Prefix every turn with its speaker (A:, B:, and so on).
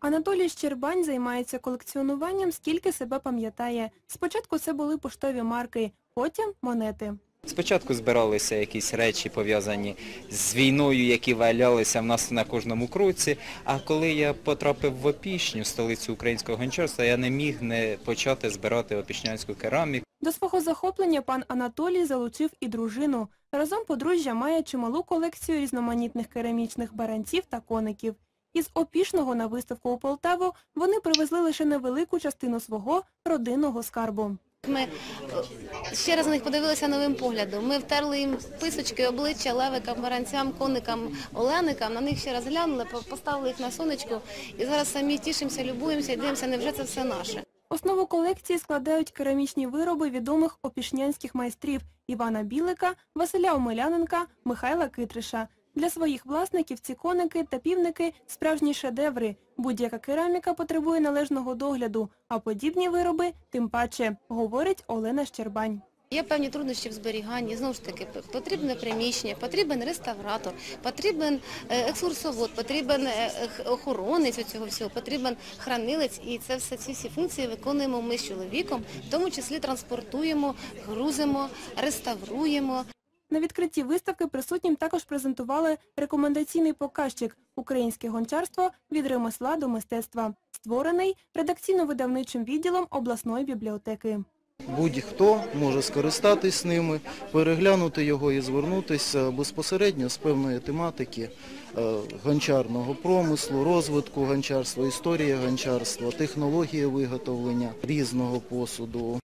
A: Анатолій Щербань займається колекціонуванням, скільки себе пам'ятає. Спочатку це були поштові марки, потім монети.
B: Спочатку збиралися якісь речі пов'язані з війною, які валялися в нас на кожному кроці. А коли я потрапив в Опішню, столицю українського гончарства, я не міг не почати збирати опішнянську кераміку.
A: До свого захоплення пан Анатолій залучив і дружину. Разом подружжя має чималу колекцію різноманітних керамічних баранців та коників. Із Опішного на виставку у Полтаву вони привезли лише невелику частину свого родинного скарбу.
C: Ми е, ще раз на них подивилися новим поглядом. Ми втерли їм писочки, обличчя левикам, баранцям, коникам, оленикам. На них ще раз глянули, поставили їх на сонечко. І зараз самі тішимося, любуємося і дивимося, невже це все наше.
A: Основу колекції складають керамічні вироби відомих опішнянських майстрів Івана Білика, Василя Омеляненка, Михайла Китриша. Для своїх власників ці коники та півники – справжні шедеври. Будь-яка кераміка потребує належного догляду, а подібні вироби – тим паче, говорить Олена Щербань.
C: Є певні труднощі в зберіганні. Знову ж таки, потрібне приміщення, потрібен реставратор, потрібен е, екскурсовод, потрібен е, охоронець цього всього, потрібен хранилець. І це все ці всі функції виконуємо ми з чоловіком, в тому числі транспортуємо, грузимо, реставруємо.
A: На відкритті виставки присутнім також презентували рекомендаційний показчик «Українське гончарство від ремесла до мистецтва», створений редакційно-видавничим відділом обласної бібліотеки.
D: Будь-хто може скористатись ними, переглянути його і звернутися безпосередньо з певної тематики е, гончарного промислу, розвитку гончарства, історії гончарства, технології виготовлення різного посуду.